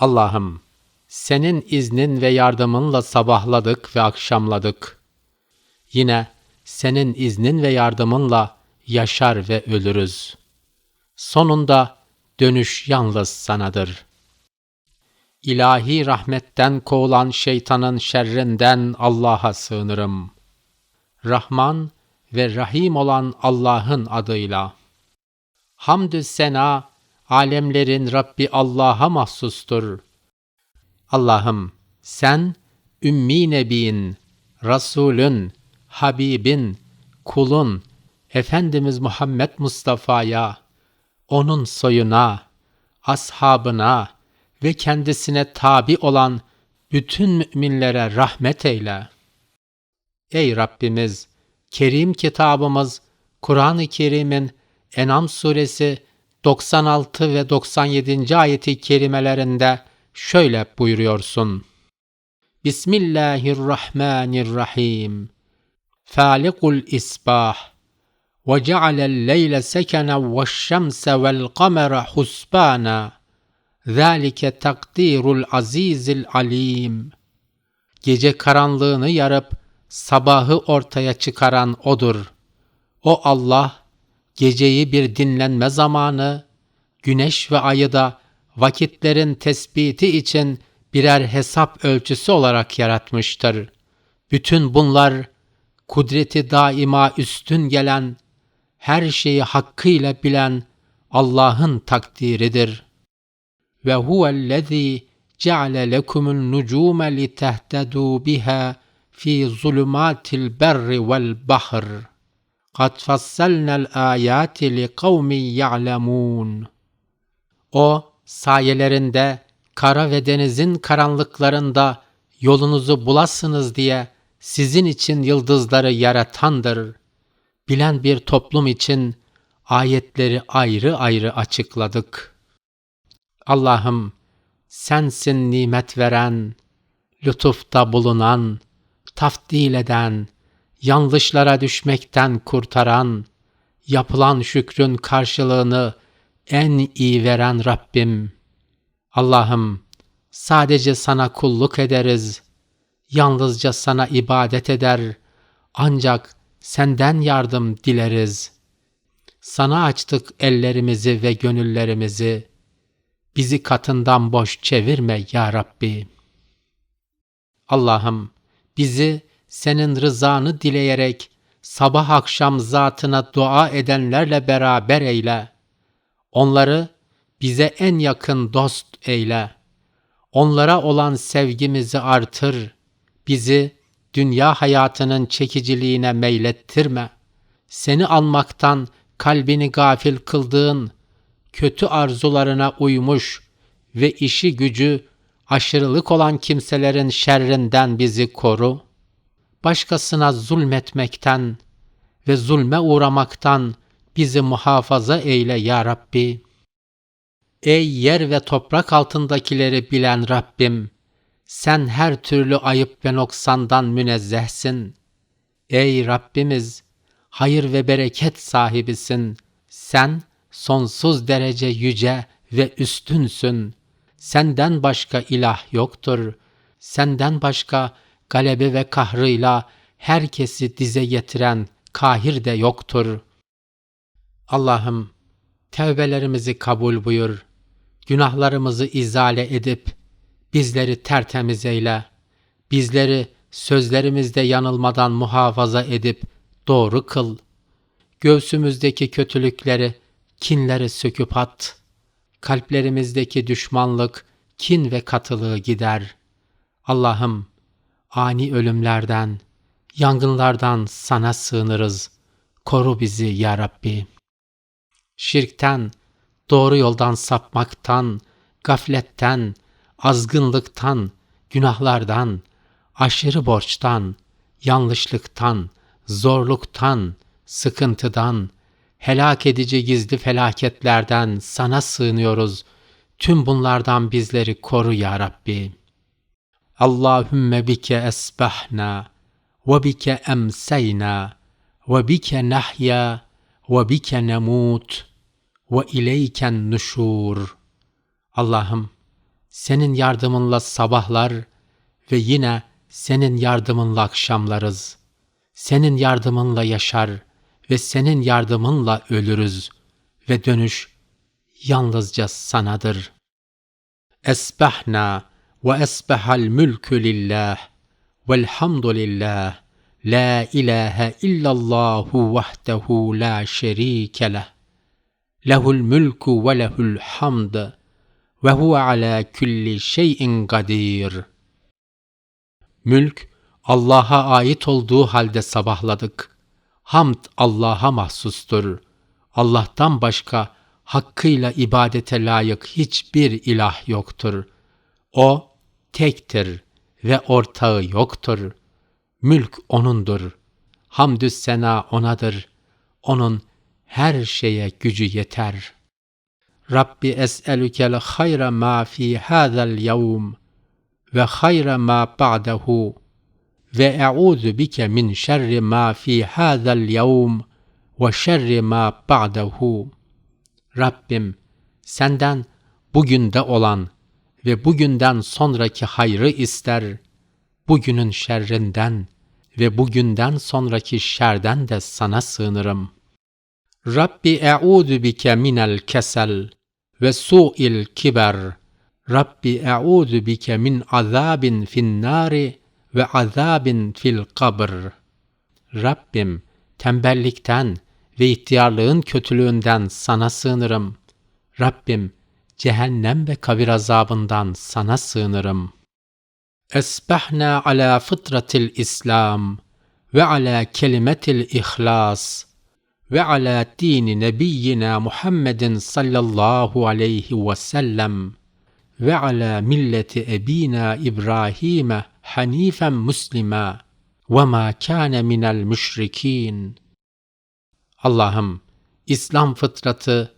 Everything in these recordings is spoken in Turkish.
Allah'ım, senin iznin ve yardımınla sabahladık ve akşamladık. Yine senin iznin ve yardımınla yaşar ve ölürüz. Sonunda dönüş yalnız sanadır. İlahi rahmetten kovulan şeytanın şerrinden Allah'a sığınırım. Rahman ve Rahim olan Allah'ın adıyla. Hamdü sena, alemlerin Rabbi Allah'a mahsustur. Allah'ım sen ümmi nebin, Resulün, Habibin, kulun, Efendimiz Muhammed Mustafa'ya, onun soyuna, ashabına ve kendisine tabi olan bütün müminlere rahmet eyle. Ey Rabbimiz, Kerim kitabımız Kur'an-ı Kerim'in En'am suresi 96 ve 97. ayeti kerimelerinde şöyle buyuruyorsun. Bismillahirrahmanirrahim. Falikul isbah ve cealel leyle sekenen ve şemse vel kamera husbana. Zalike takdirul azizil alim. Gece karanlığını yarıp sabahı ortaya çıkaran odur. O Allah geceyi bir dinlenme zamanı, güneş ve ayı da vakitlerin tespiti için birer hesap ölçüsü olarak yaratmıştır. Bütün bunlar kudreti daima üstün gelen, her şeyi hakkıyla bilen Allah'ın takdiridir. Ve huvellezî ceale lekumul nucume litehtedû biha fi zulumatil berri vel bahr. Fassalnal ayati li kavmin ya'lemun. O sayelerinde kara ve denizin karanlıklarında yolunuzu bulasınız diye sizin için yıldızları yaratandır. Bilen bir toplum için ayetleri ayrı ayrı açıkladık. Allah'ım sensin nimet veren, lütufta bulunan, tafdil eden, yanlışlara düşmekten kurtaran, yapılan şükrün karşılığını en iyi veren Rabbim. Allah'ım sadece sana kulluk ederiz. Yalnızca sana ibadet eder. Ancak senden yardım dileriz. Sana açtık ellerimizi ve gönüllerimizi. Bizi katından boş çevirme ya Rabbi. Allah'ım bizi senin rızanı dileyerek sabah akşam zatına dua edenlerle beraber eyle. Onları bize en yakın dost eyle. Onlara olan sevgimizi artır. Bizi dünya hayatının çekiciliğine meylettirme. Seni almaktan kalbini gafil kıldığın, kötü arzularına uymuş ve işi gücü aşırılık olan kimselerin şerrinden bizi koru. Başkasına zulmetmekten ve zulme uğramaktan bizi muhafaza eyle ya Rabbi. Ey yer ve toprak altındakileri bilen Rabbim, sen her türlü ayıp ve noksandan münezzehsin. Ey Rabbimiz, hayır ve bereket sahibisin. Sen sonsuz derece yüce ve üstünsün. Senden başka ilah yoktur. Senden başka galebe ve kahrıyla herkesi dize getiren kahir de yoktur. Allah'ım tevbelerimizi kabul buyur. Günahlarımızı izale edip bizleri tertemiz eyle. Bizleri sözlerimizde yanılmadan muhafaza edip doğru kıl. Göğsümüzdeki kötülükleri, kinleri söküp at. Kalplerimizdeki düşmanlık, kin ve katılığı gider. Allah'ım ani ölümlerden, yangınlardan sana sığınırız. Koru bizi ya Rabbi. Şirkten, doğru yoldan sapmaktan, gafletten, azgınlıktan, günahlardan, aşırı borçtan, yanlışlıktan, zorluktan, sıkıntıdan, helak edici gizli felaketlerden sana sığınıyoruz. Tüm bunlardan bizleri koru ya Rabbi. Allahümme bike esbahna ve bike emseyna ve bike nahya ve bike nemut ve ileyken nuşur. Allah'ım senin yardımınla sabahlar ve yine senin yardımınla akşamlarız. Senin yardımınla yaşar ve senin yardımınla ölürüz ve dönüş yalnızca sanadır. Esbahna ve esbahal mülkü lillah velhamdülillah la ilahe illallahu vahdehu la şerike leh lehul mülkü ve lehul hamd ve huve ala kulli şeyin kadir. Mülk Allah'a ait olduğu halde sabahladık. Hamd Allah'a mahsustur. Allah'tan başka hakkıyla ibadete layık hiçbir ilah yoktur. O tektir ve ortağı yoktur. Mülk O'nundur. Hamdü sena O'nadır. O'nun her şeye gücü yeter. Rabbi es'elükel hayra ma fi hadal yevm ve hayra ma ba'dahu ve e'udhu bike min şerri ma fi hadal yevm ve şerri ma ba'dahu. Rabbim senden bugünde olan ve bugünden sonraki hayrı ister, bugünün şerrinden ve bugünden sonraki şerden de sana sığınırım. Rabbi e'udu bike minel kesel ve su'il kiber. Rabbi e'udu bike min azabin fin nari ve azabin fil kabr. Rabbim tembellikten ve ihtiyarlığın kötülüğünden sana sığınırım. Rabbim cehennem ve kabir azabından sana sığınırım. Esbahna ala fıtratil İslam ve ala kelimetil ihlas ve ala dini nebiyyina Muhammedin sallallahu aleyhi ve sellem ve ala milleti ebina İbrahim'e hanifen muslima ve ma kâne minel müşrikîn. Allah'ım İslam fıtratı,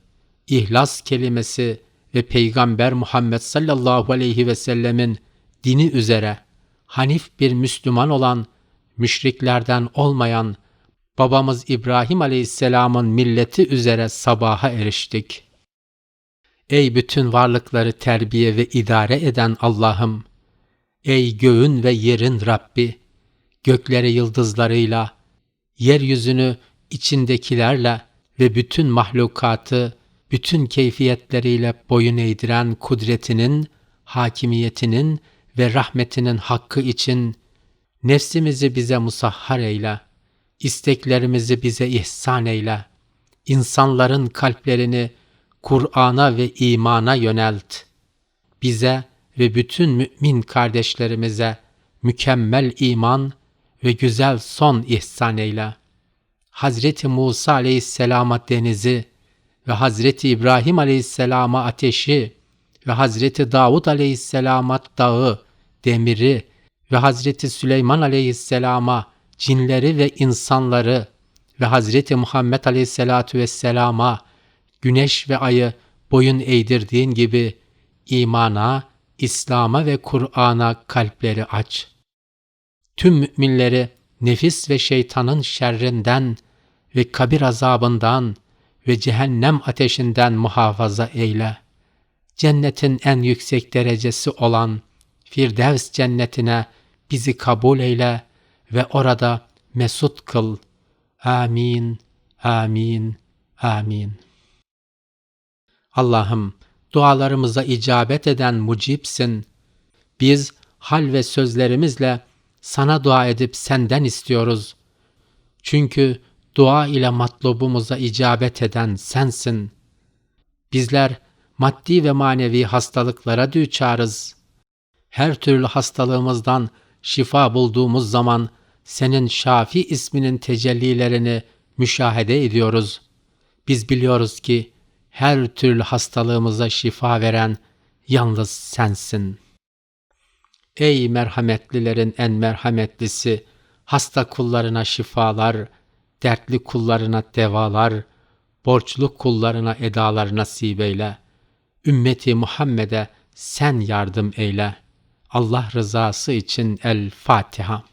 ihlas kelimesi ve Peygamber Muhammed sallallahu aleyhi ve sellemin dini üzere hanif bir Müslüman olan, müşriklerden olmayan babamız İbrahim aleyhisselamın milleti üzere sabaha eriştik. Ey bütün varlıkları terbiye ve idare eden Allah'ım! Ey göğün ve yerin Rabbi! Gökleri yıldızlarıyla, yeryüzünü içindekilerle ve bütün mahlukatı bütün keyfiyetleriyle boyun eğdiren kudretinin, hakimiyetinin ve rahmetinin hakkı için nefsimizi bize musahhar eyle, isteklerimizi bize ihsan eyle, insanların kalplerini Kur'an'a ve imana yönelt. Bize ve bütün mümin kardeşlerimize mükemmel iman ve güzel son ihsan eyle. Hazreti Musa aleyhisselama denizi ve Hazreti İbrahim aleyhisselama ateşi ve Hazreti Davud aleyhisselama dağı, demiri ve Hazreti Süleyman aleyhisselama cinleri ve insanları ve Hazreti Muhammed aleyhisselatu vesselama güneş ve ayı boyun eğdirdiğin gibi imana, İslam'a ve Kur'an'a kalpleri aç. Tüm müminleri nefis ve şeytanın şerrinden ve kabir azabından ve cehennem ateşinden muhafaza eyle. Cennetin en yüksek derecesi olan Firdevs cennetine bizi kabul eyle ve orada mesut kıl. Amin, amin, amin. Allah'ım dualarımıza icabet eden mucipsin. Biz hal ve sözlerimizle sana dua edip senden istiyoruz. Çünkü dua ile matlubumuza icabet eden sensin. Bizler maddi ve manevi hastalıklara düçarız. Her türlü hastalığımızdan şifa bulduğumuz zaman senin Şafi isminin tecellilerini müşahede ediyoruz. Biz biliyoruz ki her türlü hastalığımıza şifa veren yalnız sensin. Ey merhametlilerin en merhametlisi, hasta kullarına şifalar, dertli kullarına devalar, borçlu kullarına edalar nasip eyle. Ümmeti Muhammed'e sen yardım eyle. Allah rızası için El Fatiha.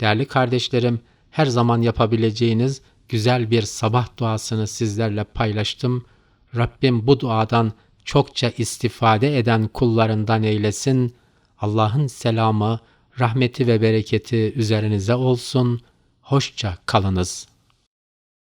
Değerli kardeşlerim, her zaman yapabileceğiniz güzel bir sabah duasını sizlerle paylaştım. Rabbim bu duadan çokça istifade eden kullarından eylesin. Allah'ın selamı, rahmeti ve bereketi üzerinize olsun. Hoşça kalınız.